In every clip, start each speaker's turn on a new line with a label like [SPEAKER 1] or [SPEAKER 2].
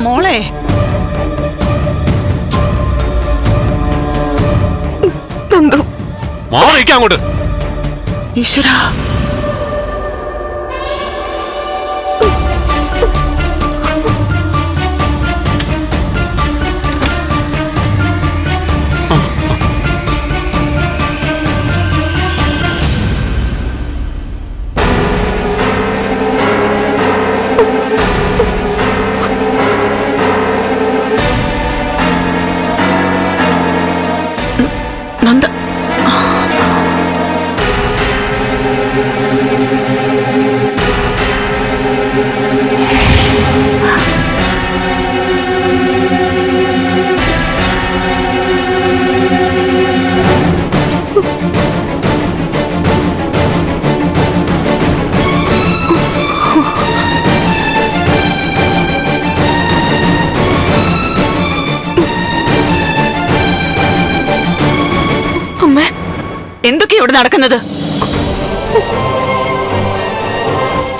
[SPEAKER 1] മോളെ.
[SPEAKER 2] അങ്ങോട്ട്.
[SPEAKER 1] ഈശ്വര. ഇവിടെ നടക്കുന്നത്?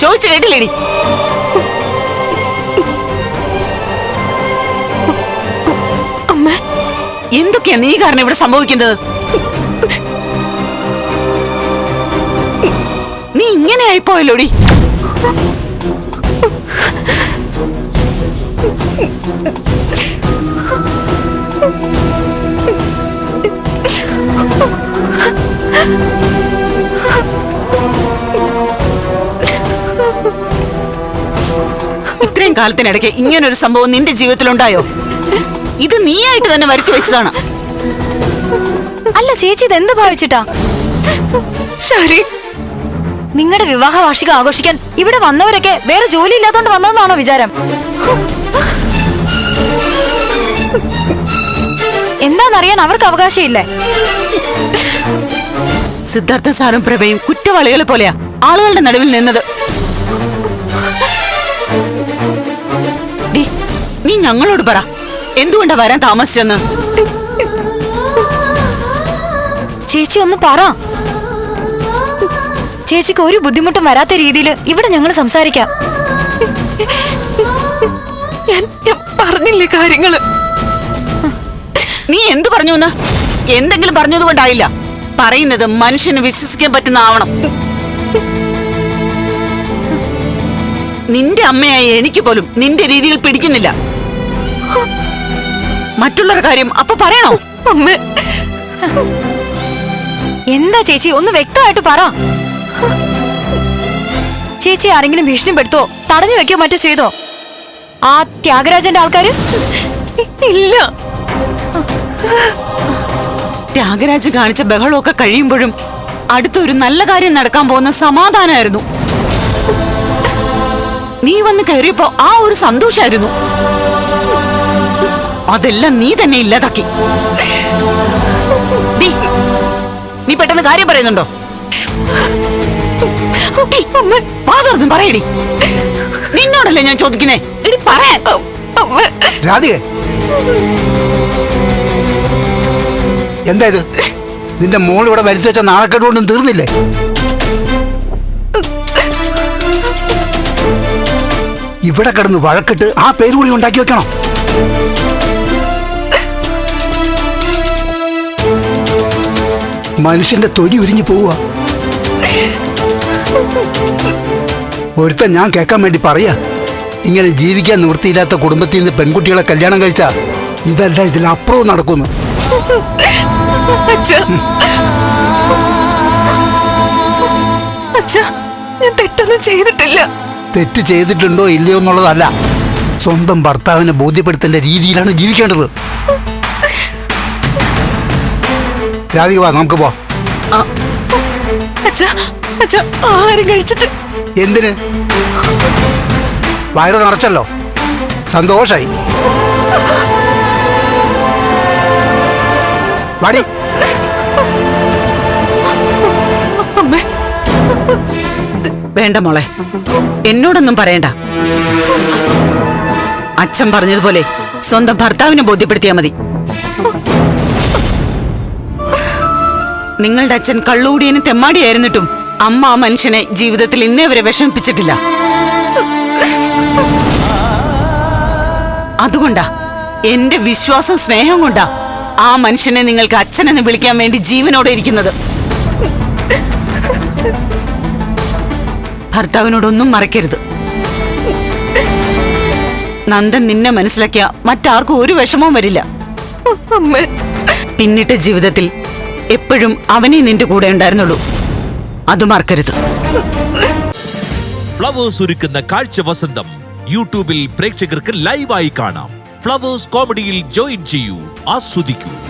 [SPEAKER 1] ചോദിച്ചു കേട്ടില്ലേടി.
[SPEAKER 3] അമ്മ
[SPEAKER 1] എന്തൊക്കെയാ നീ കാരണം ഇവിടെ സംഭവിക്കുന്നത്? നീ ഇങ്ങനെ ആയിപ്പോയല്ലോടി? ഇത്രയും കാലത്തിനിടയ്ക്ക് ഇങ്ങനൊരു സംഭവം നിന്റെ ജീവിതത്തിലുണ്ടായോ? ഇത് നീയായിട്ട് തന്നെ വരുത്തി വെച്ചതാണ്.
[SPEAKER 4] അല്ല ചേച്ചി ഇത് എന്ത് ഭാവിച്ചിട്ടാ?
[SPEAKER 3] ശരി.
[SPEAKER 4] നിങ്ങളുടെ വിവാഹ വാർഷികം ആഘോഷിക്കാൻ ഇവിടെ വന്നവരൊക്കെ വേറെ ജോലി ഇല്ലാത്തോണ്ട് വന്നതെന്നാണോ വിചാരം? എന്താണെന്നറിയാൻ അവർക്ക് അവകാശമില്ലേ?
[SPEAKER 1] സിദ്ധാർത്ഥ സാറും പ്രഭയും കുറ്റവാളികളെ പോലെയാ. ആളുകളുടെ നടുവിൽ നിന്നത്. നീ ഞങ്ങളോട് പറ. എന്തുകൊണ്ടാ വരാൻ താമസിച്ചെന്ന്?
[SPEAKER 4] ചേച്ചി ഒന്ന് പറ. ചേച്ചിക്ക് ഒരു ബുദ്ധിമുട്ടും വരാത്ത രീതിയിൽ ഇവിടെ ഞങ്ങൾ സംസാരിക്കാം.
[SPEAKER 3] ഞാൻ പറഞ്ഞില്ലേ കാര്യങ്ങൾ?
[SPEAKER 1] നീ എന്തു പറഞ്ഞു എന്ന്? എന്തെങ്കിലും പറഞ്ഞതുകൊണ്ടായില്ല പറയുന്നത് മനുഷ്യന് വിശ്വസിക്കാൻ പറ്റുന്ന ആവണം നിന്റെ അമ്മയായ എനിക്ക് പോലും നിന്റെ രീതിയിൽ പിടിക്കുന്നില്ല. മറ്റുള്ളവരുടെ കാര്യം അപ്പൊ പറയണോ?
[SPEAKER 3] അമ്മേ
[SPEAKER 4] എന്താ ചേച്ചി? ഒന്ന് വ്യക്തമായിട്ട് പറ. ചേച്ചി ആരെങ്കിലും ഭീഷണിപ്പെടുത്തോ തടഞ്ഞു വെക്കോ മറ്റോ ചെയ്തോ? ആ ത്യാഗരാജന്റെ ആൾക്കാര്?
[SPEAKER 3] ഇല്ല.
[SPEAKER 1] ത്യാഗരാജ് കാണിച്ച ബഹളമൊക്കെ കഴിയുമ്പോഴും അടുത്തൊരു നല്ല കാര്യം നടക്കാൻ പോകുന്ന സമാധാനമായിരുന്നു. നീ വന്ന് കയറിയപ്പോ ആ ഒരു സന്തോഷായിരുന്നു. അതെല്ലാം നീ തന്നെ ഇല്ലാതാക്കി. നീ പെട്ടെന്ന് കാര്യം പറയുന്നുണ്ടോ? പറയടി. നിന്നോടല്ലേ ഞാൻ ചോദിക്കുന്നേ? എടി പറയാൻ.
[SPEAKER 5] രാധികെ. എന്താ ഇത്? നിന്റെ മോൾ ഇവിടെ വലിച്ചു വെച്ച നാണക്കേട് കൊണ്ടും തീർന്നില്ലേ? ഇവിടെ കിടന്ന് വഴക്കിട്ട് ആ പേര് കൂടി ഉണ്ടാക്കി വെക്കണം? മനുഷ്യന്റെ തൊടി ഉരിഞ്ഞു പോവുക. ഒരുത്ത ഞാൻ കേൾക്കാൻ വേണ്ടി പറയാ ഇങ്ങനെ ജീവിക്കാൻ നിവൃത്തിയില്ലാത്ത കുടുംബത്തിൽ നിന്ന് പെൺകുട്ടികളെ കല്യാണം കഴിച്ച ഇതല്ല ഇതിലപ്പുറവും നടക്കുന്നു.
[SPEAKER 3] ഞാൻ തെറ്റൊന്നും ചെയ്തിട്ടില്ല.
[SPEAKER 5] തെറ്റ് ചെയ്തിട്ടുണ്ടോ ഇല്ലയോ എന്നുള്ളതല്ല സ്വന്തം ഭർത്താവിനെ ബോധ്യപ്പെടുത്തേണ്ട രീതിയിലാണ് ജീവിക്കേണ്ടത്. രാധിക വാ നമുക്ക് പോ
[SPEAKER 3] അച്ഛ അച്ഛ ആഹാരം കഴിച്ചിട്ട്.
[SPEAKER 5] എന്തിന്? വയറ് നിറച്ചല്ലോ. സന്തോഷായി. വടി.
[SPEAKER 1] വേണ്ട മോളെ എന്നോടൊന്നും പറയണ്ട. അച്ഛൻ പറഞ്ഞതുപോലെ സ്വന്തം ഭർത്താവിനെ ബോധ്യപ്പെടുത്തിയാൽ മതി. നിങ്ങളുടെ അച്ഛൻ കള്ളൂടിയനും തെമ്മാടിയായിരുന്നിട്ടും അമ്മ ആ മനുഷ്യനെ ജീവിതത്തിൽ ഇന്നേ വരെ വിഷമിപ്പിച്ചിട്ടില്ല. അതുകൊണ്ടാ എന്റെ വിശ്വാസം സ്നേഹം കൊണ്ടാ ആ മനുഷ്യനെ നിങ്ങൾക്ക് അച്ഛനെന്ന് വിളിക്കാൻ വേണ്ടി ജീവനോടെ ഇരിക്കുന്നത്. ഭർത്താവിനോടൊന്നും മറക്കരുത്. നന്ദൻ നിന്നെ മനസ്സിലാക്കിയ മറ്റാർക്കും ഒരു വിഷമവും വരില്ല. പിന്നിട്ട ജീവിതത്തിൽ എപ്പോഴും അവനെ നിന്റെ കൂടെ ഉണ്ടായിരുന്നുള്ളൂ. അത് മറക്കരുത്.
[SPEAKER 2] ഫ്ലവേഴ്സ് ഒരുക്കുന്ന കാഴ്ച വസന്തം യൂട്യൂബിൽ പ്രേക്ഷകർക്ക് ലൈവായി കാണാം. ഫ്ലവേഴ്സ് കോമഡിയിൽ ജോയിൻ ചെയ്യൂ ആസ്വദിക്കൂ.